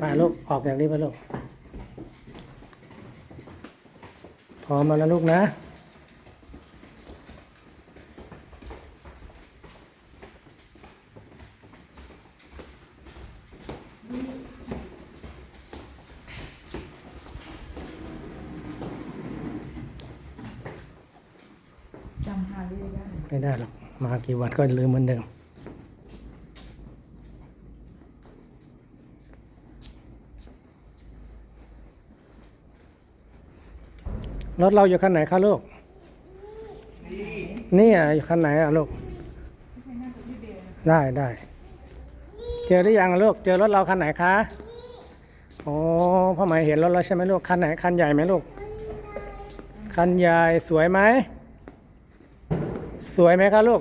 ไปลูก ออกอย่างนี้ไปลูกพอมาแล้วลูกนะไม่ได้หรอก มากี่วันก็ลืมเหมือนเดิม รถเราอยู่คันไหนคะลูก นี่อะอยู่คันไหนอะลูก ได้ได้ เจอหรือยังลูก เจอรถเราคันไหนคะ โอ้พ่อหมายเห็นรถเราใช่ไหมลูก คันไหนคันใหญ่ไหมลูก คันใหญ่สวยไหม สวยไหมคะลูก